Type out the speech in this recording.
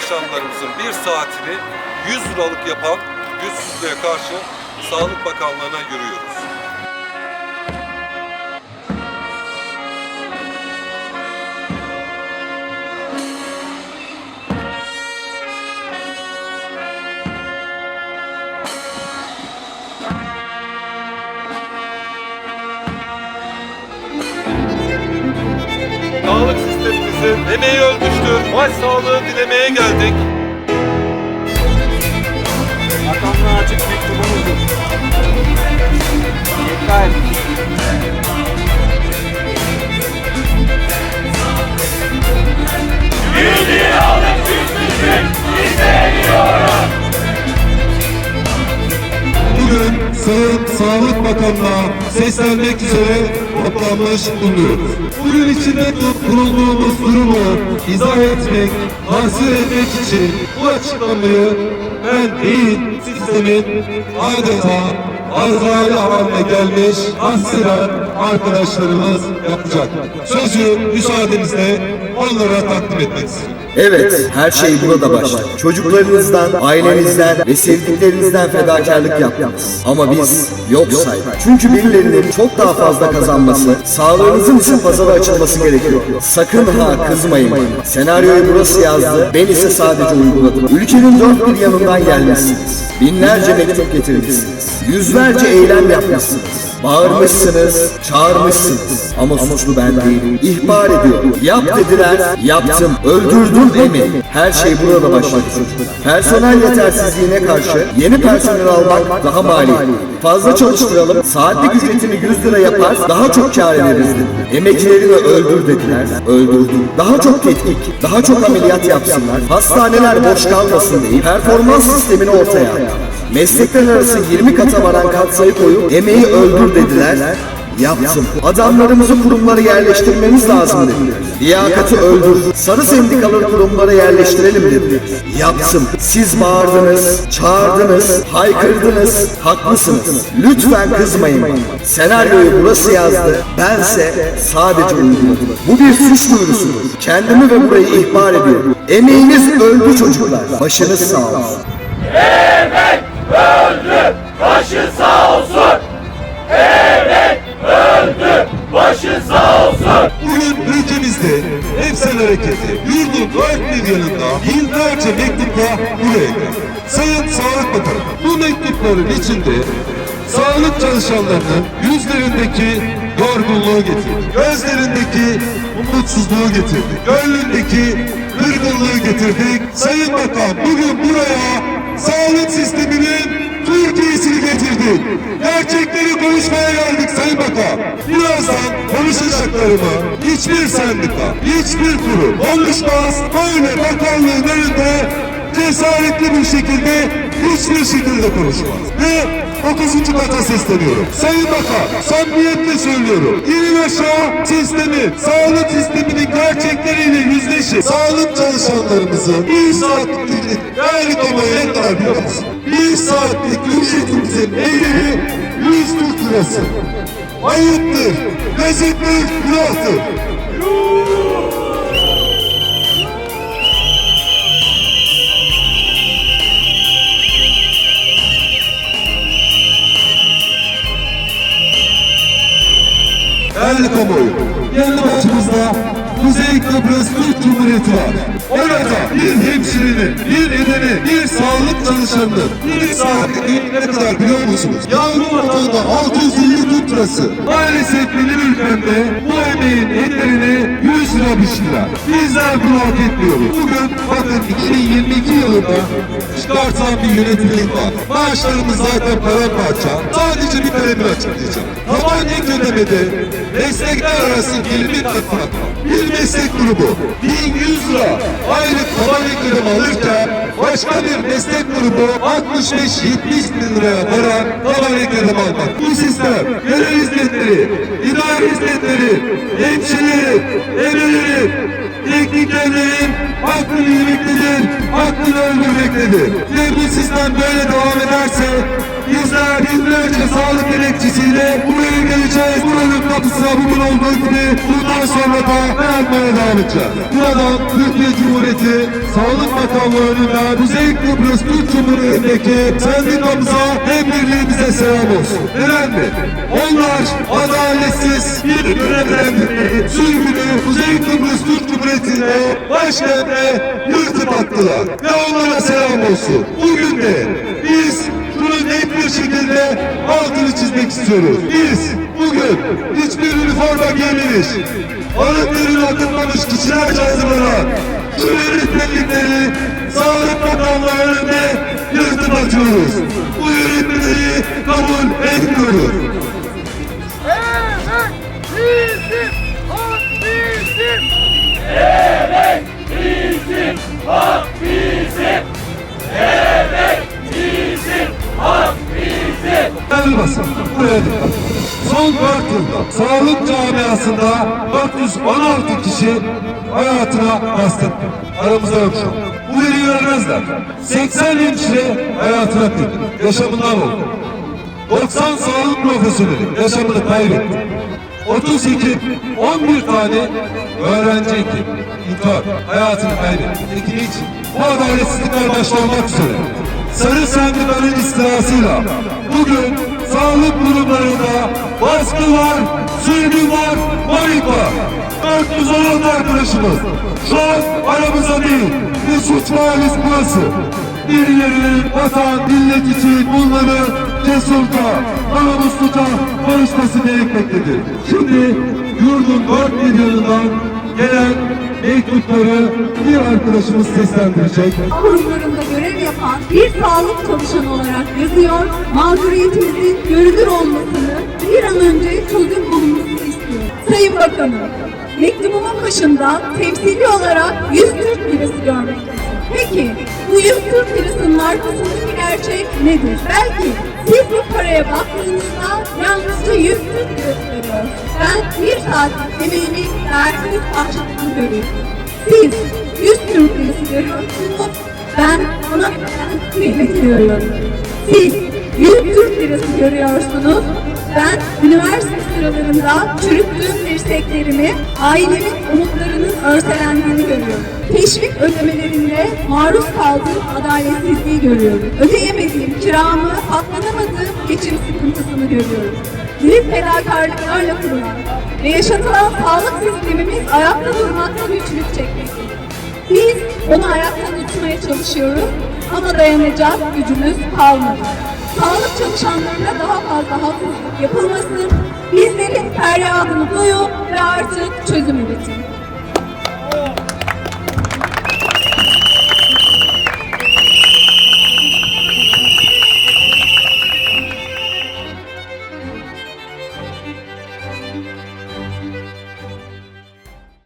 çalışanlarımızın bir saatini 100 liralık yapan yüzsüzlüğe karşı Sağlık Bakanlığı'na yürüyoruz. Sağlık sistemimizin emeği ölmüştür. Baş sağlığı dilemeye geldik. Bakanlığa açık mektubumuzdur. Bakanı'na seslenmek üzere toplanmış bulunuyoruz. Bugün içinde bulunduğumuz durumu izah etmek, tahsil etmek için bu açıklamayı ben değil, sistemin adeta azrail haline gelmiş aspiran arkadaşlarımız yapacak. Sözü müsaadenizle onlara takdim etmek. Evet, her şey burada başlar. Çocuklarınızdan, ailenizden ve sevdiklerinizden fedakarlık yaptınız. Ama biz yok saydık. Çünkü birilerinin çok daha fazla kazanması, sağlığınızın ise pazara açılması gerekiyor. Sakın ha kızmayın. Senaryoyu burası yazdı, ben ise sadece uyguladım. Ülkenin dört bir yanından gelmişsiniz. Binlerce mektup getirmişsiniz. Yüzlerce eylem yapmışsınız. Bağırmışsınız, çağırmışsınız. Ama suçlu ben değilim. İhbar ediyorum. Yap dediler, yaptım. Öldürdüm emin. Her şey burada başladı. Personel yetersizliğine karşı yeni personel almak daha maliyetli. Fazla çalıştıralım, saatlik ücretini 100 lira yapar, daha çok kar ederiz. Emeklilerini öldür dediler, öldürdüm. Daha çok tetkik, daha çok ameliyat yapsınlar, hastaneler boş kalmasın diye performans sistemini ortaya attılar. Meslekler arası 20 kata varan katsayı koyup emeği öldür dediler. Yaptım. Adamlarımızı kurumlara yerleştirmemiz lazım dediler. Liyakati öldür. Sarı sendikaları kurumlara yerleştirelim dediler. Yaptım. Siz bağırdınız, çağırdınız, haykırdınız. Haklısınız. Lütfen kızmayın bana. Senaryoyu burası yazdı. Bense sadece uyguladım. Bu bir suç duyurusudur. Kendimi ve burayı ihbar ediyorum. Emeğiniz öldü çocuklar. Başınız sağ olsun. Bugün ülkemizde Hepsel Hareketi yurdun dört bir yanında binlerce mektupla buraya geldi. Sayın Sağlık Bakanı bu mektupların içinde sağlık çalışanlarının yüzlerindeki yorgunluğu getirdi. Gözlerindeki umutsuzluğu getirdi. Gönlündeki kırgınlığı getirdik. Sayın Bakan bugün buraya sağlık sisteminin Getirdik. Gerçekleri konuşmaya geldik Sayın Bakan. Birazdan konuşacaklarımı hiçbir sendika, hiçbir kurum konuşmaz. Böyle bakanlığın önünde cesaretli bir şekilde hiçbir şekilde konuşmaz. Ve 9. kata sesleniyorum. Sayın Bakan, samimiyetle söylüyorum. İnin aşağı sistemi, sağlık sisteminin gerçekleriyle yüzleşin. Sağlık çalışanlarımızın bir saatlik ücret değerli biliyor musun? Bir saatlik ücretimizin 100 Türk lirası. Ayıptır, lezzettir, günahtır. Değerli kamuoyu, yanı başımızda Kuzey Kıbrıs Türk Cumhuriyeti var. Orada bir hemşirenin, bir edenin, bir sağlık çalışanının bir saatlik ne kadar biliyor musunuz? Yavru ortalığında 650 Türk lirası. Maalesef benim ülkemde bu emeğin ederini 100 lira biçtiler. Bizler bunu hak etmiyoruz. Bugün bakın 2022 yılında çıkartan bir yönetmelik var. Maaşlarımız zaten paramparça. Sadece bir kalemi açıklayacağım. Taban ek ödemede meslekler arası gelir katmak. Bir meslek grubu 1100 lira aylık taban ek ödeme alırken başka bir meslek grubu 65-70 bin liraya varan ek ödeme almak. Bu sistem görev hizmetleri, idare hizmetleri, hemşireleri, evlilerin, teknikerlerin hakkını yemektedir, hakkını öldürmektedir. Ve bu sistem böyle devam ederse bizler binlerce sağlık gerekçesiyle buraya geleceğiz. Buranın kapısına bugün olduğu gibi bundan sonra da beğenmeye devam edeceğiz. Buradan Türkiye Cumhuriyeti Sağlık Bakanlığı önünde Kuzey Kıbrıs Türk Cumhuriyeti'ndeki sendikamıza hem birliğimize selam olsun. Neden mi? Onlar adaletsiz bir görevlendirmeyi, sürgünü Kuzey Kıbrıs Türk Cumhuriyeti'ne başkentte yırtıp attılar. Ve onlara selam olsun. Bugün de biz şunu net bir şekilde altını çizmek istiyoruz. Biz bugün hiçbir üniforma giymemiş, arıklarını akıtmamış kişilerce hazırlanan şu yönetmenlikleri Sağlık Bakanlığı önünde yırtıp atıyoruz. Basın, buraya dikkat. Son 4 yılda sağlık camiasında 416 kişi hayatına kastetti. Aramızda yok şu an. Bu veriyi vermezler. 80 hemşire hayatına kıydı. Yaşamından oldu. 90 sağlık profesyoneli yaşamını kaybetti. 30 hekim, 11 tane öğrenci hekim, intihar, hayatını kaybetti. Peki niçin? Bu adaletsizlikler başta olmak üzere. Sarı sendikanın istilasıyla bugün sağlık kurumlarında baskı var, sürgün var, panik var. 416 arkadaşımız şu an aramızda değil. Bir suç mahallesi burası. Birilerinin vatan, millet için bunları cesurca, namusluca konuşması gerekmektedir. Şimdi yurdun dört bir yanından gelen mektupları bir arkadaşımız seslendirecek. kurumlarında görev yapan bir sağlık çalışanı olarak yazıyor, mağduriyetimizin görülür olmasını bir an önce çözüm bulunmasını istiyor. Sayın Bakanım, mektubumun başında temsili olarak 100 Türk lirası görmektedir. Peki bu 100 Türk lirasının arkasındaki gerçek nedir? Belki siz bu paraya baktığınızda yalnızca 100 Türk lirası görüyorsunuz. Ben bir saat emeğini verdiğiniz karşılığını görüyorum. Siz 100 Türk lirası görüyorsunuz. Ben ona kıymet görüyorum. Siz 100 Türk lirası görüyorsunuz. Ben üniversite sıralarında çürüttüğüm dirseklerimi, ailemin umutlarının örselendiğini görüyorum. Teşvik ödemelerinde maruz kaldığım adaletsizliği görüyorum. Ödeyemediğim kiramı, atlanamadığım geçim sıkıntısını görüyorum. Büyük fedakarlıklarla kurulan ve yaşatılan sağlık sistemimiz ayakta durmakta güçlük çekmektedir. Biz onu ayakta tutmaya çalışıyoruz ama dayanacak gücümüz kalmadı. Sağlık çalışanlarına daha fazla haksızlık yapılmasın. Bizlerin feryadını duyun ve artık çözüm üretin.